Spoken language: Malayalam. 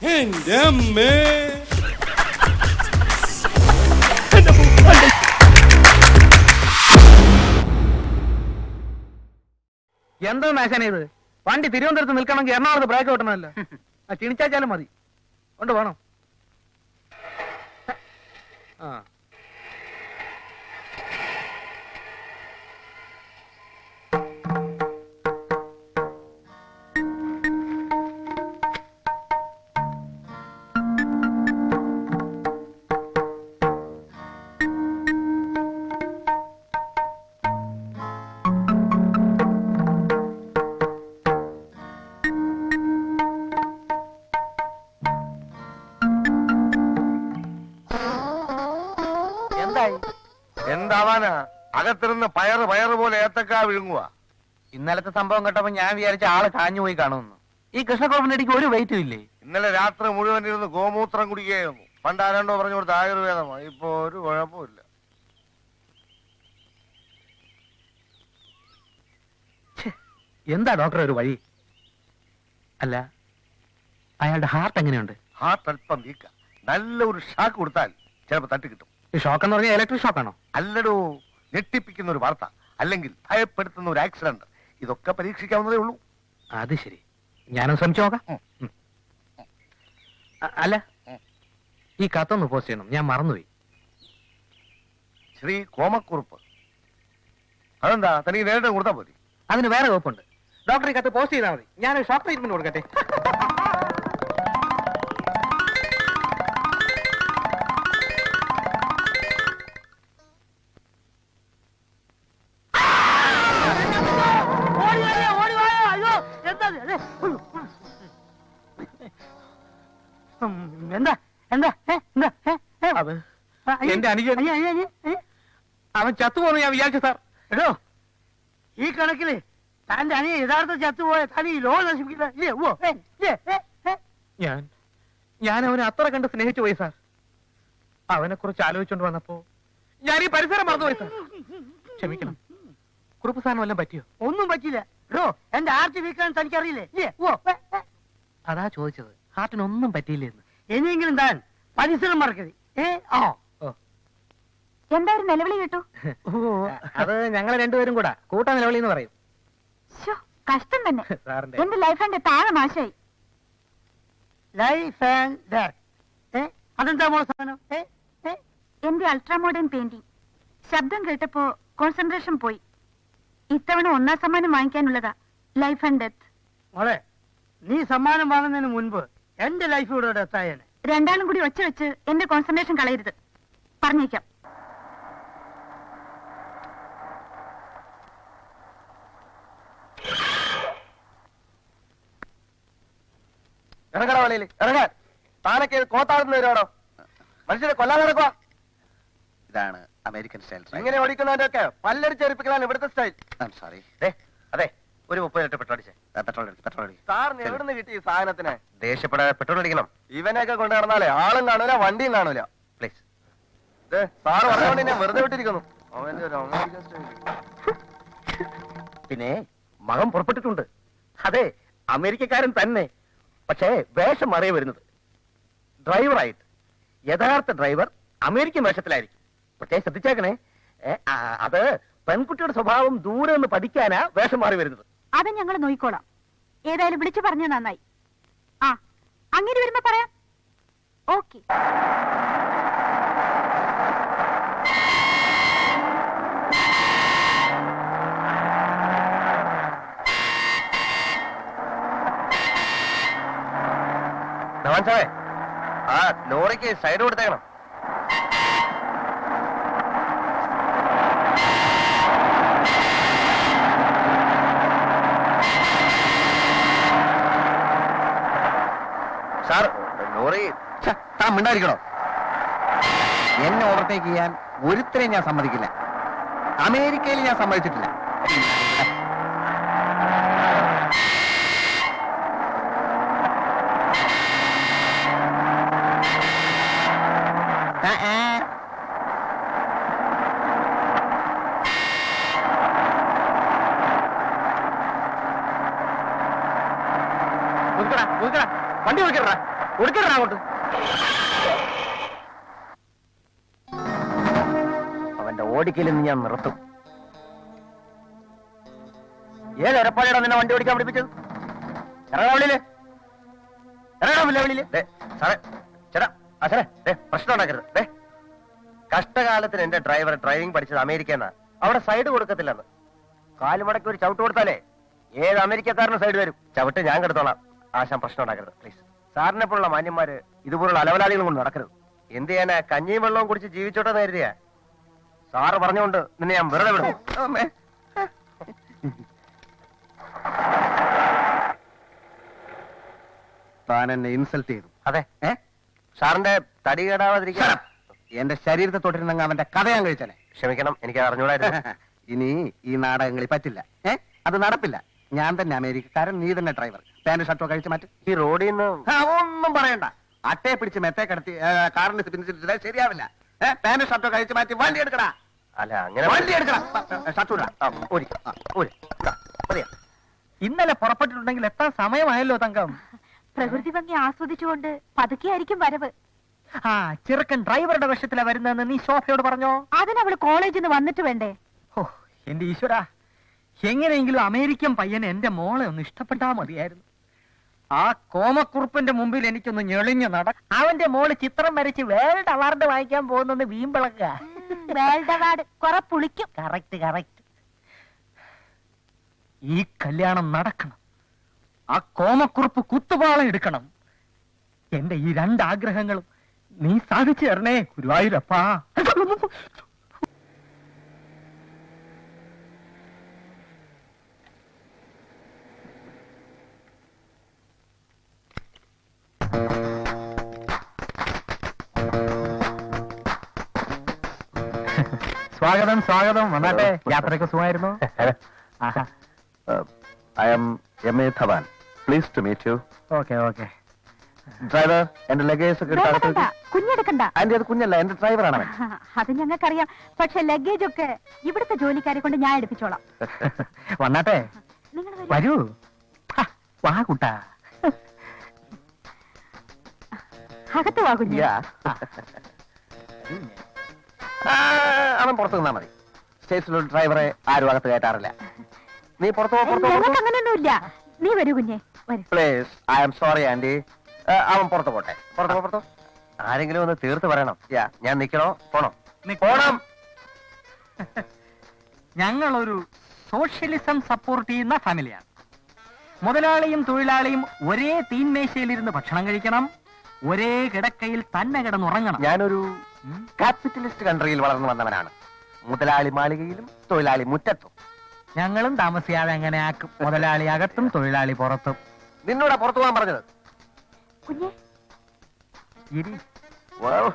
എന്റെ അമ്മേ എന്തോ നാശാന ഇത്? വണ്ടി തിരുവനന്തപുരത്ത് നിൽക്കണമെങ്കിൽ എറണാകുളത്ത് ബ്രേക്ക് കിട്ടണമല്ലോ ആ ചിണിച്ചാച്ചാലും മതി. കൊണ്ട് വേണം ആ. എന്തായി എന്താവാനാ? അകത്തിരുന്ന് പയറ് പയറ് പോലെ ഏത്തക്കാ വിഴുങ്ങുക ഇന്നലത്തെ സംഭവം കേട്ടപ്പോ ഞാൻ വിചാരിച്ച ആൾ കാഞ്ഞു പോയി കാണുമെന്ന്. ഈ കൃഷ്ണക്കുഴപ്പിന്റെ ഇടയ്ക്ക് ഒരു വെയിറ്റും ഇല്ലേ? ഇന്നലെ രാത്രി മുഴുവൻ ഇരുന്ന് ഗോമൂത്രം കുടിക്കുകയായിരുന്നു. പണ്ട് ആരാണ്ടോ പറഞ്ഞു കൊടുത്ത ആയുർവേദമാണ് ഇപ്പൊ ഒരു കുഴപ്പമില്ല എന്താ ഡോക്ടർ ഒരു വഴി? അല്ല അയാളുടെ ഹാർട്ട് എങ്ങനെയുണ്ട്? ഹാർട്ട് അല്പം വീക്ക. നല്ല ഒരു ഷാക്ക് കൊടുത്താൽ ചിലപ്പോ തട്ടി കിട്ടും. ഈ ഷോക്ക് എന്ന് പറഞ്ഞാൽ ഇലക്ട്രിക് ഷോക്കാണോ അല്ലടോ ഞെട്ടിപ്പിക്കുന്ന ഒരു വാർത്ത അല്ലെങ്കിൽ ഭയപ്പെടുത്തുന്ന ഒരു ആക്സിഡന്റ് ഇതൊക്കെ പരീക്ഷിക്കാവുന്നതേ ഉള്ളൂ. അത് ശരി. ഞാനും ശ്രമിച്ചു നോക്കാം. ഉം. ഉം. അ- അല്ല ഈ കത്തൊന്ന് പോസ്റ്റ് ചെയ്യണം. ഞാൻ മറന്നുപോയി. ശ്രീ കോമക്കുറുപ്പ്. അതെന്താ? തനിക്ക് നേരിട്ട് കൊടുത്താൽ മതി അതിന് വേറെ വകുപ്പുണ്ട്. ഡോക്ടർ ഈ കത്ത് പോസ്റ്റ് ചെയ്താൽ മതി. ഞാൻ ഷോക്ക് ട്രീറ്റ്മെന്റ് കൊടുക്കട്ടെ. എന്താ? എന്താ? അയ്യ, എന്റെ അനുജൻ. അവൻ ചത്തുപോന്ന് ഞാൻ വിചാരിച്ചു സാർ. എടോ ഈ കണക്കിൽ തന്റെ അനിയ യഥാർത്ഥ ചത്തുപോയ തനി ഈ ലോകം നശിപ്പിക്കില്ല. ഞാൻ ഞാൻ അവനെ അത്ര കണ്ട് സ്നേഹിച്ചു പോയി സാർ. അവനെ കുറിച്ച് ആലോചിച്ചോണ്ട് വന്നപ്പോ ഞാൻ ഈ പരിസരം മറന്നുപോയി സാർ. ക്ഷമിക്കണം. കുറുപ്പ് സാധനം വല്ലതും പറ്റിയോ? ഒന്നും പറ്റില്ല എടോ എന്റെ ആർച്ച് വീക്കാൻ തനിക്കറിയില്ലേ. അതാ ചോദിച്ചത്. ഹാർട്ടിനൊന്നും പറ്റിയില്ലെന്ന് ഇനിയെങ്കിലും താൻ പരിസരം മറക്കരുത്. ഏ? ഓ ഓ. എന്താ ഒരു നിലവിളി കേട്ടു. അത് ഞങ്ങൾ രണ്ടുപേരും കൂടാ. കൂട്ട നിലവിളി എന്ന് പറയും. കഷ്ടം തന്നെ. എന്റെ ലൈഫ് ആൻഡ് താഴെ നാശായി ലൈഫ് ആൻഡ് ഡെത്ത് അതെന്താ സാധനം? എന്റെ അൾട്രാ മോഡേൺ പെയിന്റിംഗ് ശബ്ദം കേട്ടപ്പോ കോൺസെൻട്രേഷൻ പോയി. ഇത്തവണ ഒന്നാം സമ്മാനം വാങ്ങിക്കാനുള്ളതാ. ലൈഫ് ആൻഡ് ഡെത്ത് മോളെ നീ സമ്മാനം വാങ്ങുന്നതിന് മുൻപ് എന്റെ ലൈഫ് ഇവിടെ ഡെത്തായേനെ രണ്ടാളും കൂടി ഒച്ച വെച്ച് എന്റെ കോൺസെൻട്രേഷൻ കളയരുത്. പറഞ്ഞേക്കാം. ഇറങ്ങണ വലയിൽ ഇറങ്ങാൻ താനൊക്കെ കോത്താടുന്ന വരുവാണോ? മനുഷ്യരെ കൊല്ലാൻ നടക്കുക ഇതാണ് അമേരിക്കൻ സ്റ്റൈൽ ഇങ്ങനെ ഓടിക്കുന്നതിന്റെ ഒക്കെ പല്ലടിച്ചേരിപ്പിക്കലാണ് ഇവിടുത്തെ സ്റ്റൈൽ സോറി അതെ. ഒരു മുപ്പത് ലിറ്റർ പെട്രോൾ അടിച്ചേ. പെട്രോൾ പെട്രോൾ അടി സാറിന് എവിടുന്ന് കിട്ടി ഈ സാധനത്തിന്. ദേഷ്യപ്പെടാതെ പെട്രോൾ അടിക്കണം. ഇവനെയൊക്കെ കൊണ്ട് നടന്നാലേ ആളും കാണൂല വണ്ടിയും കാണൂല. പ്ലീസ് സാറ് പറഞ്ഞുകൊണ്ട് ഞാൻ വെറുതെ വിട്ടിരിക്കുന്നു. അവന്റെ ഒരു അമേരിക്കൻ പിന്നെ മകൻ പുറപ്പെട്ടിട്ടുണ്ട്. അതെ അമേരിക്കക്കാരൻ തന്നെ. പക്ഷേ വേഷം മാറിയ വരുന്നത്. ഡ്രൈവറായിട്ട്. യഥാർത്ഥ ഡ്രൈവർ അമേരിക്കൻ വേഷത്തിലായിരിക്കും. പ്രത്യേകം ശ്രദ്ധിച്ചേക്കണേ. അത് പെൺകുട്ടിയുടെ സ്വഭാവം ദൂരെ നിന്ന് പഠിക്കാനാ വേഷം മാറി വരുന്നത്. അത് ഞങ്ങൾ നോയിക്കോളാം. ഏതായാലും വിളിച്ചു പറഞ്ഞ നന്നായി. ആ അങ്ങനെ വരുമ്പോ പറയാം. ഓക്കെ. ആ ലോറിക്ക് സൈഡ് കൊടുത്തേക്കണം. മിണ്ടായിരിക്കണോ? എന്നെ ഓവർടേക്ക് ചെയ്യാൻ ഒരുത്തരെയും ഞാൻ സമ്മതിക്കില്ല. അമേരിക്കയിൽ ഞാൻ സമ്മതിച്ചിട്ടില്ല. ആ, വണ്ടി ഒതുക്കടാ കൊടുക്കണ അങ്ങോട്ട്. അവന്റെ ഓടിക്കലിൽ നിന്ന് ഞാൻ നിർത്തും. ഏത് നിന്നെ വണ്ടി ഓടിക്കാൻ പഠിപ്പിച്ചത് കഷ്ടകാലത്തിന് എന്റെ ഡ്രൈവർ ഡ്രൈവിംഗ് പഠിച്ചത് അമേരിക്കന്നാ. അവിടെ സൈഡ് കൊടുക്കത്തില്ലെന്ന്. കാലുമടക്കി ഒരു ചവിട്ട് കൊടുത്താലേ ഏത് അമേരിക്കക്കാരനും സൈഡ് വരും. ചവിട്ട് ഞാൻ കെടുത്തോളാം. ആശാൻ പ്രശ്നം ഉണ്ടാക്കരുത് പ്ലീസ് സാറിനെ പോലുള്ള മാന്യന്മാര് ഇതുപോലുള്ള അലവലാളികൾ കൊണ്ട് നടക്കരുത്. എന്ത് ചെയ്യാനാ? കഞ്ഞിയും വെള്ളവും കുടിച്ച് ജീവിച്ചോട്ടെ കരുതിയാ? സാറ് പറഞ്ഞുകൊണ്ട് നിന്നെ ഞാൻ വെറുതെ വിടും താൻ എന്നെ ഇൻസൾട്ട് ചെയ്തു. അതെ. ഏ? സാറിന്റെ തടി കേടാവാതിരിക്കാൻ എന്റെ ശരീരത്തെ തൊട്ടിരുന്നെങ്കിൽ അവന്റെ കഥ ഞാൻ കഴിച്ചനെ ക്ഷമിക്കണം എനിക്ക് അറിഞ്ഞൂടായിരുന്നു. ഇനി ഈ നാടകങ്ങളിൽ പറ്റില്ല. ഏ? അത് നടപ്പില്ല. ഞാൻ തന്നെ അമേരിക്കക്കാരൻ നീ തന്നെ ഡ്രൈവർ പാന്റ് ഷർട്ടോ കഴിച്ച് മാറ്റി. ഈ റോഡിൽ നിന്ന് ഒന്നും പറയണ്ട. അട്ടയെ പിടിച്ച് മെത്തെ കിടത്തി കാറിന് പിന്നിച്ചിട്ട് ശരിയാവില്ല. പാന്റ് ഷർട്ടോ കഴിച്ച് മാറ്റി വണ്ടി എടുക്കടാ. അല്ല അങ്ങനെ വണ്ടി എടുക്കടാ. ഷർട്ട് ഇടാ. ആ, ഊരി. ആ, ഊരി. ഇതാ, മതിയോ? ഇന്നലെ പുറപ്പെട്ടിട്ടുണ്ടെങ്കിൽ എത്താൻ സമയമായല്ലോ തങ്കം? പ്രകൃതി ഭംഗി ആസ്വദിച്ചുകൊണ്ട് പതുക്കെയായിരിക്കും വരവ്. ആ ചെറുക്കൻ ഡ്രൈവറുടെ വേഷത്തിലാ വരുന്നതെന്ന് നീ ശോഭയോട് പറഞ്ഞോ? അതിനവൾ കോളേജിൽ നിന്ന് വന്നിട്ട് വേണ്ടേ? ഓ എന്റെ ഈശ്വര. എങ്ങനെയെങ്കിലും അമേരിക്കൻ പയ്യനെ എന്റെ മോളെ ഒന്ന് ഇഷ്ടപ്പെട്ടാ മതിയായിരുന്നു. ആ കോമക്കുറുപ്പിന്റെ മുമ്പിൽ എനിക്കൊന്ന് ഞെളിഞ്ഞു നട അവന്റെ മോൾ ചിത്രം വരച്ച് വേൾഡ് അവാർഡ് വാങ്ങിക്കാൻ പോകുന്നെന്ന് വീമ്പിളക്ക വേൾഡ് അവാർഡ്. കുറെ പുളിക്കും. Correct correct. ഈ കല്യാണം നടക്കണം. ആ കോമക്കുറുപ്പ് കുത്തുപാളം എടുക്കണം. എന്റെ ഈ രണ്ടാഗ്രഹങ്ങളും നീ സാധിച്ചു തരണേ ഗുരുവായൂരപ്പാ. സ്വാഗതം സ്വാഗതം. വന്നാട്ടെ യാത്രയൊക്കെ സുഖമായിരുന്നു? I am M A Dhawan. Please to meet you okay okay. Driver എന്റെ ലഗേജ് ഒക്കെ കുഞ്ഞെടുക്കണ്ട. അതിന്റെ അത് കുഞ്ഞല്ല എന്റെ ഡ്രൈവറാണ് അവൻ. അത് ഞങ്ങൾക്കറിയാം. പക്ഷെ ലഗേജ് ഒക്കെ ഇവിടുത്തെ ജോലിക്കാരെ കൊണ്ട് ഞാൻ എടുപ്പിച്ചോളാം. വന്നാട്ടെ. വരൂ. വരൂ. വാ കുട്ടാ. അകത്ത് വാ കുഞ്ഞ്. അവൻ പുറത്തു നിന്നാ മതി. സ്റ്റേഷനിലൊരു ഡ്രൈവറെ ആരും അകത്ത് കയറ്റാറില്ല. നീ പുറത്തു അങ്ങനെയൊന്നുമില്ല നീ വരൂ കുഞ്ഞെ. വരൂ. Please I am sorry aunty അവൻ പുറത്തു പോട്ടെ. പുറത്തു പോ പുറത്തു ആരെങ്കിലും ഒന്ന് തീർത്ത് പറയണം. യാ ഞാൻ നിക്കണോ? പോണോ? പോണം. ഞങ്ങളൊരു സോഷ്യലിസം സപ്പോർട്ട് ചെയ്യുന്ന ഫാമിലിയാണ്. മുതലാളിയും തൊഴിലാളിയും ഒരേ തീൻമേശയിലിരുന്ന് ഭക്ഷണം കഴിക്കണം. ഒരേ കിടക്കയിൽ തന്നെ കിടന്നുറങ്ങണം. ഞാനൊരു ക്യാപിറ്റലിസ്റ്റ് കൺട്രിയിൽ വളർന്നു വന്നവനാണ്. മുതലാളി മാളികയിലും തൊഴിലാളി മുറ്റത്തും. ഞങ്ങളും താമസിയാതെ അങ്ങനെ ആക്കും? മുതലാളി അകത്തും തൊഴിലാളി പുറത്തും. നിന്നോടാ പുറത്തു പോകാൻ പറഞ്ഞത്. കുഞ്ഞേ. ഇരി. Wow.